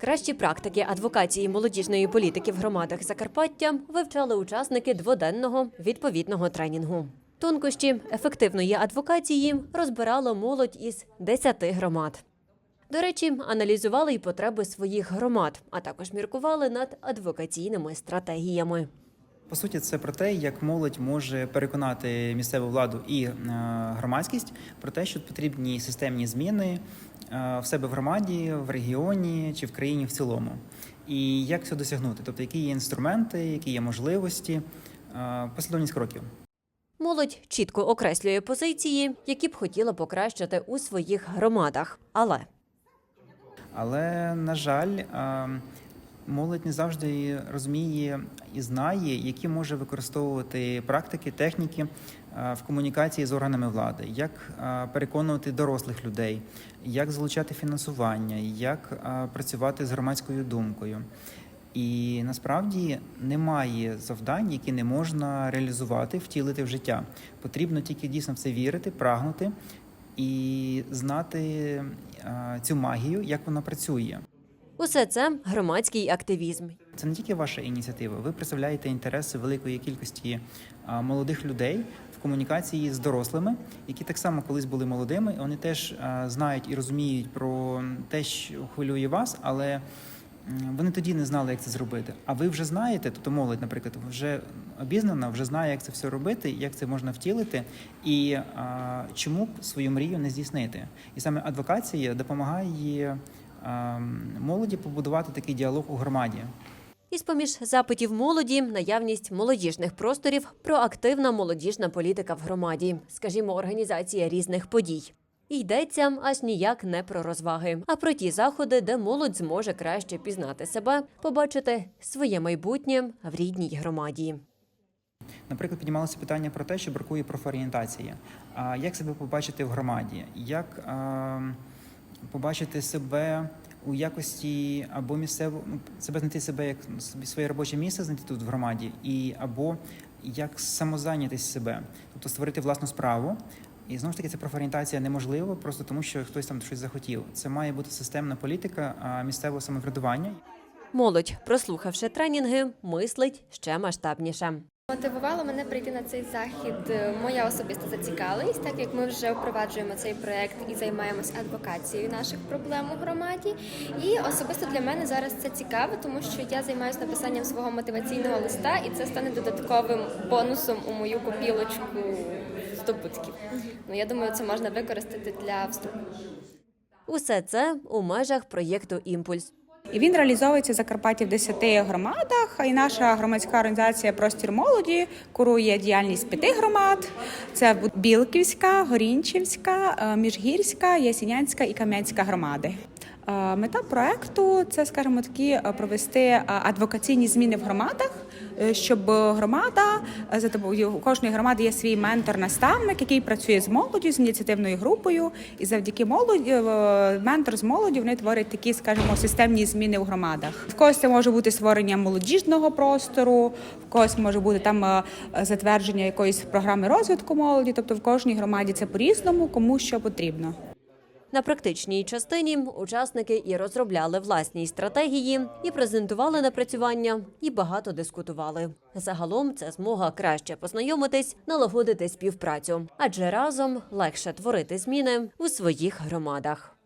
Кращі практики адвокації молодіжної політики в громадах Закарпаття вивчали учасники дводенного відповідного тренінгу. Тонкощі ефективної адвокації розбирала молодь із 10 громад. До речі, аналізували й потреби своїх громад, а також міркували над адвокаційними стратегіями. По суті, це про те, як молодь може переконати місцеву владу і е, громадськість про те, що потрібні системні зміни е, в себе в громаді, в регіоні чи в країні в цілому. І як це досягнути? Тобто, які є інструменти, які є можливості, е, послідовність кроків. Молодь чітко окреслює позиції, які б хотіла покращити у своїх громадах. Але Але на жаль, молодь не завжди розуміє і знає, які може використовувати практики, техніки е, в комунікації з органами влади, як е, переконувати дорослих людей, як залучати фінансування, як е, працювати з громадською думкою. І насправді немає завдань, які не можна реалізувати, втілити в життя. Потрібно тільки дійсно в це вірити, прагнути і знати цю магію, як вона працює. Усе це громадський активізм. Це не тільки ваша ініціатива. Ви представляєте інтереси великої кількості молодих людей в комунікації з дорослими, які так само колись були молодими. Вони теж знають і розуміють про те, що хвилює вас, але вони тоді не знали, як це зробити. А ви вже знаєте, тобто молодь, наприклад, вже обізнана, вже знає, як це все робити, як це можна втілити, і а, чому б свою мрію не здійснити. І саме адвокація допомагає молоді побудувати такий діалог у громаді. Із поміж запитів молоді наявність молодіжних просторів, проактивна молодіжна політика в громаді, скажімо, організація різних подій. І йдеться аж ніяк не про розваги, а про ті заходи, де молодь зможе краще пізнати себе, побачити своє майбутнє в рідній громаді. Наприклад, піднімалося питання про те, що бракує профорієнтації. А як себе побачити в громаді? Як а, побачити себе у якості або місцево ну, себе знайти себе як своє робоче місце знайти тут в громаді, і або як самозайнятість себе, тобто створити власну справу. І знову ж таки, ця профорієнтація неможлива просто тому, що хтось там щось захотів. Це має бути системна політика місцевого самоврядування. Молодь, прослухавши тренінги, мислить ще масштабніше. Мотивувало мене прийти на цей захід е, моя особиста зацікавленість, так як ми вже впроваджуємо цей проект і займаємось адвокацією наших проблем у громаді. І особисто для мене зараз це цікаво, тому що я займаюся написанням свого мотиваційного листа, і це стане додатковим бонусом у мою копілочку здобутків. Ну я думаю, це можна використати для вступу. Усе це у межах проєкту Імпульс. І він реалізовується в Закарпатті в 10 громадах. І наша громадська організація Простір молоді курує діяльність п'яти громад: це Білківська, Горінчівська, е, Міжгірська, Ясінянська і Кам'янська громади. Е, Мета проекту це, скажімо такі, е, провести адвокаційні зміни в громадах, щоб громада за тобою кожної громади є свій ментор-наставник, який працює з молоддю, з ініціативною групою, і завдяки молоді ментор з молоді вони творять такі, скажімо, системні зміни у громадах. В когось це може бути створення молодіжного простору, в когось може бути там е, затвердження якоїсь програми розвитку молоді. Тобто в кожній громаді це по-різному, кому що потрібно. На практичній частині учасники і розробляли власні стратегії, і презентували напрацювання, і багато дискутували. Загалом це змога краще познайомитись, налагодити співпрацю, адже разом легше творити зміни у своїх громадах.